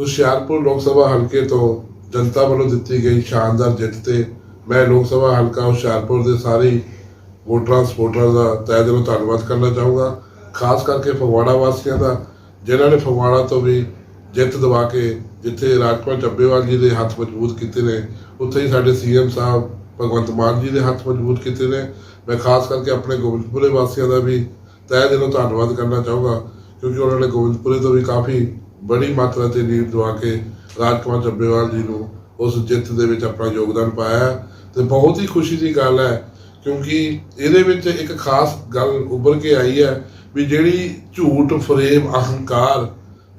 ਹੁਸ਼ਿਆਰਪੁਰ ਲੋਕ ਸਭਾ ਹਲਕੇ ਤੋਂ ਜਨਤਾ ਵੱਲੋਂ ਦਿੱਤੀ ਗਈ ਸ਼ਾਨਦਾਰ ਜਿੱਤ ਤੇ ਮੈਂ ਲੋਕ ਸਭਾ ਹਲਕਾ ਹੁਸ਼ਿਆਰਪੁਰ ਦੇ ਸਾਰੇ ਵੋਟਰਾਂ ਸਪੋਰਟਰਾਂ ਦਾ ਤਹਿ ਦਿਲੋਂ ਧੰਨਵਾਦ ਕਰਨਾ ਚਾਹੂੰਗਾ ਖਾਸ ਕਰਕੇ ਫਗਵਾੜਾ ਵਾਸੀਆਂ ਦਾ ਜਿਨ੍ਹਾਂ ਨੇ ਫਗਵਾੜਾ ਤੋਂ ਵੀ ਜਿੱਤ ਦਿਵਾ ਕੇ ਜਿੱਥੇ ਰਾਜਪਾਲ ਚੱਬੇਵਾਲ ਜੀ ਦੇ ਹੱਥ ਮਜ਼ਬੂਤ ਕੀਤੇ ਨੇ ਉੱਥੇ ਹੀ ਸਾਡੇ ਸੀਐਮ ਸਾਹਿਬ ਭਗਵੰਤ ਮਾਨ ਜੀ ਦੇ ਹੱਥ ਮਜ਼ਬੂਤ ਕੀਤੇ ਨੇ ਮੈਂ ਖਾਸ ਕਰਕੇ ਆਪਣੇ ਗੋਬਿੰਦਪੁਰੇ ਵਾਸੀਆਂ ਦਾ ਵੀ ਤਹਿ ਦਿਲੋਂ ਧੰਨਵਾਦ ਕਰਨਾ ਚਾਹੂੰਗਾ ਕਿਉਂਕਿ ਉਹਨਾਂ ਨੇ ਗੋਬਿੰਦਪੁਰੇ ਤੋਂ ਵੀ ਕਾਫੀ ਬੜੀ ਮਾਤਰਾ ਤੇ ਲੀਡ ਦਵਾ ਕੇ ਰਾਜਕੁਮਾਰ ਚੱਬੇਵਾਲ ਜੀ ਨੂੰ ਉਸ ਜਿੱਤ ਦੇ ਵਿੱਚ ਆਪਣਾ ਯੋਗਦਾਨ ਪਾਇਆ ਹੈ। ਤੇ ਬਹੁਤ ਹੀ ਖੁਸ਼ੀ ਦੀ ਗੱਲ ਹੈ, ਕਿਉਂਕਿ ਇਹਦੇ ਵਿੱਚ ਇੱਕ ਖਾਸ ਗੱਲ ਉੱਭਰ ਕੇ ਆਈ ਹੈ ਵੀ ਜਿਹੜੀ ਝੂਠ ਫਰੇਮ ਅਹੰਕਾਰ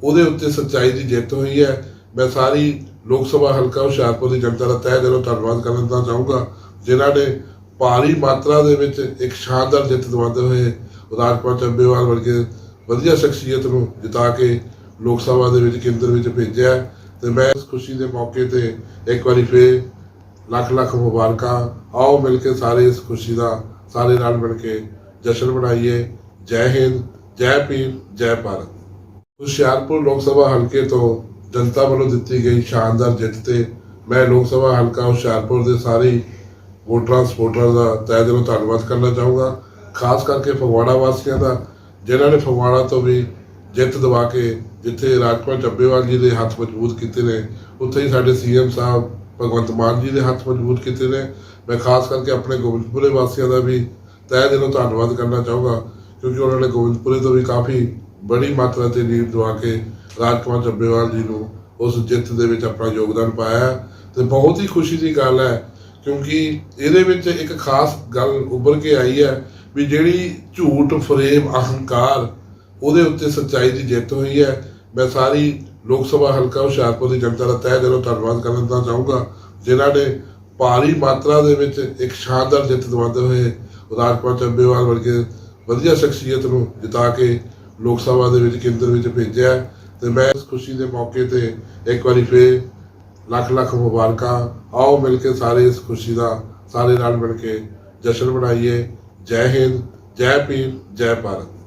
ਉਹਦੇ ਉੱਤੇ ਸੱਚਾਈ ਦੀ ਜਿੱਤ ਹੋਈ ਹੈ। ਮੈਂ ਸਾਰੀ ਲੋਕ ਸਭਾ ਹਲਕਾ ਹੁਸ਼ਿਆਰਪੁਰ ਦੀ ਜਨਤਾ ਦਾ ਤਹਿ ਦਿਲੋਂ ਧੰਨਵਾਦ ਕਰਨਾ ਚਾਹੂੰਗਾ, ਜਿਨ੍ਹਾਂ ਨੇ ਭਾਰੀ ਮਾਤਰਾ ਦੇ ਵਿੱਚ ਇੱਕ ਸ਼ਾਨਦਾਰ ਜਿੱਤ ਦਿਵਾਉਂਦੇ ਹੋਏ ਰਾਜਪਾਲ ਚੱਬੇਵਾਲ ਵਰਗੇ ਵਧੀਆ ਸ਼ਖਸੀਅਤ ਨੂੰ ਜਿਤਾ ਕੇ ਲੋਕ ਸਭਾ ਦੇ ਵਿੱਚ ਕੇਂਦਰ ਵਿੱਚ ਭੇਜਿਆ ਹੈ ਤੇ ਮੈਂ ਇਸ ਖੁਸ਼ੀ ਦੇ ਮੌਕੇ ਤੇ ਇੱਕ ਵਾਰੀ ਫੇਰ ਲੱਖ ਲੱਖ ਮੁਬਾਰਕਾਂ, ਆਓ ਮਿਲ ਕੇ ਸਾਰੇ ਇਸ ਖੁਸ਼ੀ ਦਾ, ਸਾਰੇ ਨਾਲ ਮਿਲ ਕੇ ਜਸ਼ਨ ਮਨਾਈਏ। ਜੈ ਹਿੰਦ, ਜੈ ਭੀਮ, ਜੈ ਭਾਰਤ। ਹੁਸ਼ਿਆਰਪੁਰ ਲੋਕ ਸਭਾ ਹਲਕੇ ਤੋਂ ਜਨਤਾ ਵੱਲੋਂ ਦਿੱਤੀ ਗਈ ਸ਼ਾਨਦਾਰ ਜਿੱਤ ਤੇ ਮੈਂ ਲੋਕ ਸਭਾ ਹਲਕਾ ਹੁਸ਼ਿਆਰਪੁਰ ਦੇ ਸਾਰੇ ਵੋਟਰਾਂ ਸਪੋਰਟਰਾਂ ਦਾ ਤਹਿ ਦਿਲੋਂ ਧੰਨਵਾਦ ਕਰਨਾ ਚਾਹੂੰਗਾ, ਖਾਸ ਕਰਕੇ ਫਗਵਾੜਾ ਵਾਸੀਆਂ ਦਾ, ਜਿਨ੍ਹਾਂ ਨੇ ਫਗਵਾੜਾ ਤੋਂ ਵੀ ਜਿੱਤ ਦਵਾ ਕੇ ਜਿੱਥੇ ਰਾਜਪਾਲ ਚੱਬੇਵਾਲ ਜੀ ਦੇ ਹੱਥ ਮਜ਼ਬੂਤ ਕੀਤੇ ਨੇ, ਉੱਥੇ ਹੀ ਸਾਡੇ ਸੀਐਮ ਸਾਹਿਬ ਭਗਵੰਤ ਮਾਨ ਜੀ ਦੇ ਹੱਥ ਮਜ਼ਬੂਤ ਕੀਤੇ ਨੇ। ਮੈਂ ਖਾਸ ਕਰਕੇ ਆਪਣੇ ਗੋਬਿੰਦਪੁਰੇ ਵਾਸੀਆਂ ਦਾ ਵੀ ਤਹਿ ਦਿਲੋਂ ਧੰਨਵਾਦ ਕਰਨਾ ਚਾਹੂੰਗਾ, ਕਿਉਂਕਿ ਉਹਨਾਂ ਨੇ ਗੋਬਿੰਦਪੁਰੇ ਤੋਂ ਵੀ ਕਾਫੀ ਬੜੀ ਮਾਤਰਾ ਤੇ ਨੀਂਹ ਦਵਾ ਕੇ ਰਾਜਕੁਮਾਰ ਚੱਬੇਵਾਲ ਜੀ ਨੂੰ ਉਸ ਜਿੱਤ ਦੇ ਵਿੱਚ ਆਪਣਾ ਯੋਗਦਾਨ ਪਾਇਆ ਹੈ। ਤੇ ਬਹੁਤ ਹੀ ਖੁਸ਼ੀ ਦੀ ਗੱਲ ਹੈ, ਕਿਉਂਕਿ ਇਹਦੇ ਵਿੱਚ ਇੱਕ ਖਾਸ ਗੱਲ ਉੱਭਰ ਕੇ ਆਈ ਹੈ ਵੀ ਜਿਹੜੀ ਝੂਠ ਫਰੇਮ ਅਹੰਕਾਰ ਉਹਦੇ ਉੱਤੇ ਸੱਚਾਈ ਦੀ ਜਿੱਤ ਹੋਈ ਹੈ। ਮੈਂ ਸਾਰੀ ਲੋਕ ਸਭਾ ਹਲਕਾ ਹੁਸ਼ਿਆਰਪੁਰ ਦੀ ਜਨਤਾ ਦਾ ਤਹਿ ਦਿਲੋਂ ਧੰਨਵਾਦ ਕਰਨਾ ਚਾਹੂੰਗਾ, ਜਿਨ੍ਹਾਂ ਨੇ ਭਾਰੀ ਮਾਤਰਾ ਦੇ ਵਿੱਚ ਇੱਕ ਸ਼ਾਨਦਾਰ ਜਿੱਤ ਦਿਵਾਉਂਦੇ ਹੋਏ ਰਾਜਪਾਲ ਚੱਬੇਵਾਲ ਵਰਗੇ ਵਧੀਆ ਸ਼ਖਸੀਅਤ ਨੂੰ ਜਿਤਾ ਕੇ ਲੋਕ ਸਭਾ ਦੇ ਵਿੱਚ ਕੇਂਦਰ ਵਿੱਚ ਭੇਜਿਆ ਹੈ। ਤੇ ਮੈਂ ਇਸ ਖੁਸ਼ੀ ਦੇ ਮੌਕੇ ਤੇ ਇੱਕ ਵਾਰੀ ਫੇਰ ਲੱਖ ਲੱਖ ਮੁਬਾਰਕਾਂ, ਆਓ ਮਿਲ ਕੇ ਸਾਰੇ ਇਸ ਖੁਸ਼ੀ ਦਾ ਸਾਰੇ ਨਾਲ ਮਿਲ ਕੇ ਜਸ਼ਨ ਮਨਾਈਏ। ਜੈ ਹਿੰਦ, ਜੈ ਭੀਮ, ਜੈ ਭਾਰਤ।